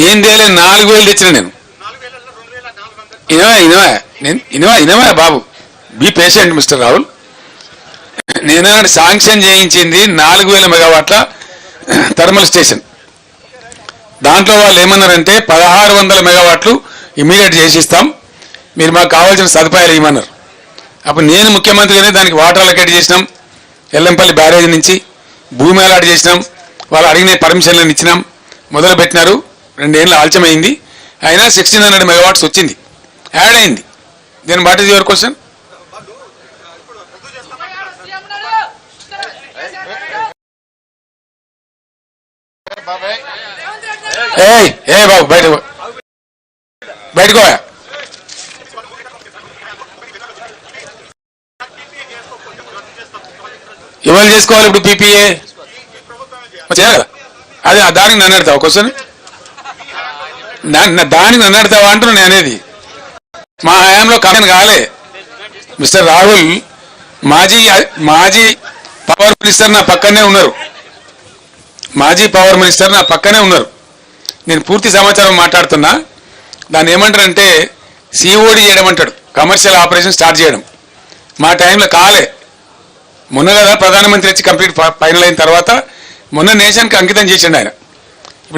నేను తేలే నాలుగు వేలు తెచ్చిన నేను. ఇనవా ఇనవా నేను ఇనవా ఇనవా బాబు. Be patient mister Rahul. నేను శాంక్షన్ చేయించింది నాలుగు వేల మెగావాట్ల థర్మల్ స్టేషన్ దాంట్లో వాళ్ళు ఏమన్నారంటే పదహారు వందల మెగావాట్లు ఇమీడియట్ చేసిస్తాం. మీరు మాకు కావాల్సిన సదుపాయాలు ఇవ్వమన్నారు. అప్పుడు నేను ముఖ్యమంత్రిగానే దానికి వాటర్ అలకేట్ చేసినాం. ఎల్లంపల్లి బ్యారేజ్ నుంచి భూమి అలాట్ చేసినాం. వాళ్ళు అడిగిన పర్మిషన్లను ఇచ్చినాం. మొదలు పెట్టినారు రెండేళ్ళు ఆలస్యమైంది. అయినా సిక్స్టీన్ హండ్రెడ్ మెగావాట్స్ వచ్చింది. యాడ్ అయింది. దీని వాట్ ఈజ్ యువర్ క్వశ్చన్ ఏ ఏ బాబు బయట బయటకోయా ఎవరు చేసుకోవాలి ఇప్పుడు పీపీఏ చేయాలి కదా? అదే దానికి నన్ను అడతావు క్వశ్చన్ దానికి నన్ను అడతావా అంటున్నా నేను అనేది. మా హయాంలో కమిషన్ కాలే. మిస్టర్ రాహుల్ మాజీ మాజీ పవర్ మినిస్టర్ నా పక్కనే ఉన్నారు. మాజీ పవర్ మినిస్టర్ నా పక్కనే ఉన్నారు. నేను పూర్తి సమాచారం మాట్లాడుతున్నా. దాన్ని ఏమంటారంటే సిఓడి చేయడం అంటాడు. కమర్షియల్ ఆపరేషన్ స్టార్ట్ చేయడం. మా టైంలో కాలే. మొన్న కదా ప్రధానమంత్రి వచ్చి కంప్లీట్ ఫైనల్ అయిన తర్వాత మొన్న నేషన్కి అంకితం చేసిండు ఆయన.